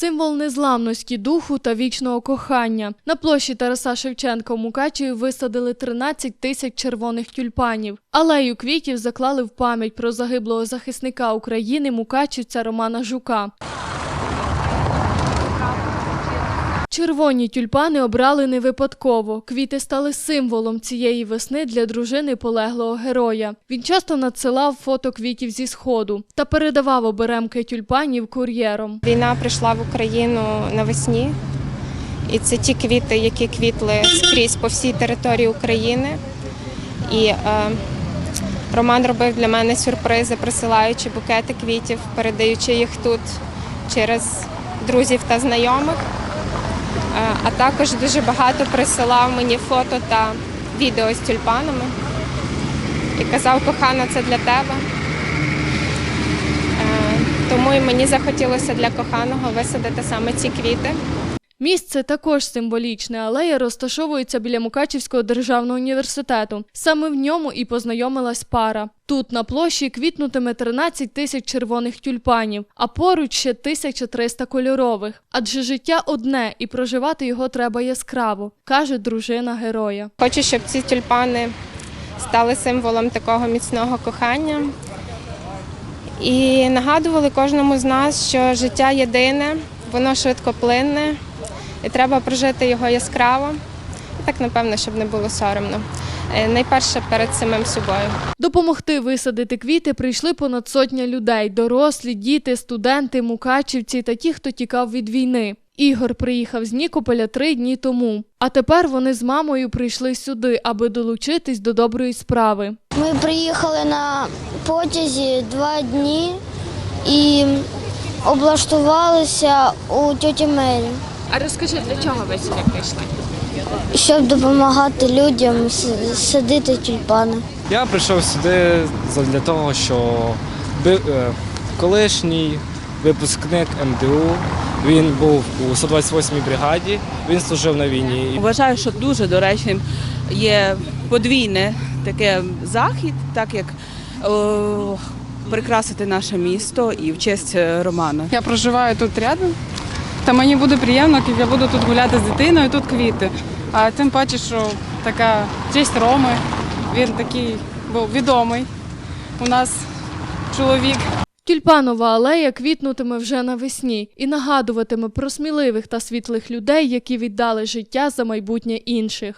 символ незламності духу та вічного кохання. На площі Тараса Шевченка в Мукачеві висадили 13 тисяч червоних тюльпанів. Алею квітів заклали в пам'ять про загиблого захисника України мукачівця Романа Жука. Червоні тюльпани обрали не випадково. Квіти стали символом цієї весни для дружини полеглого героя. Він часто надсилав фото квітів зі сходу та передавав оберемки тюльпанів кур'єром. Війна прийшла в Україну навесні, і це ті квіти, які квітли скрізь по всій території України. І е, Роман робив для мене сюрпризи, присилаючи букети квітів, передаючи їх тут через друзів та знайомих. Е, а також дуже багато присилав мені фото та відео з тюльпанами і казав, кохана, це для тебе. Е, Тому і мені захотілося для коханого висадити саме ці квіти. Місце також символічне. Алея розташовується біля Мукачівського державного університету. Саме в ньому і познайомилась пара. Тут на площі квітнутиме 13 тисяч червоних тюльпанів, а поруч ще 1300 кольорових. Адже життя одне, і проживати його треба яскраво, каже дружина героя. Хочу, щоб ці тюльпани стали символом такого міцного кохання і нагадували кожному з нас, що життя єдине, воно швидкоплинне, і треба прожити його яскраво. І так, напевно, щоб не було соромно. Е, Найперше перед самим собою. Допомогти висадити квіти прийшли понад сотня людей: дорослі, діти, студенти, мукачівці та ті, хто тікав від війни. Ігор приїхав з Нікополя три дні тому. А тепер вони з мамою прийшли сюди, аби долучитись до доброї справи. Ми приїхали на потязі два дні і облаштувалися у тьоті Мері, А розкажи, для чого ви сюди прийшли? щоб допомагати людям садити тюльпани. Я прийшов сюди для того, що е, колишній випускник МДУ. Він був у 128-й бригаді, він служив на війні. Вважаю, що дуже доречним є подвійне таке захід, так як о, прикрасити наше місто і в честь е, Романа. Я проживаю тут рядом, та мені буде приємно, як я буду тут гуляти з дитиною, тут квіти. А тим паче, що така честь Роми, він такий був відомий. У нас чоловік. Тюльпанова алея квітнутиме вже навесні і нагадуватиме про сміливих та світлих людей, які віддали життя за майбутнє інших.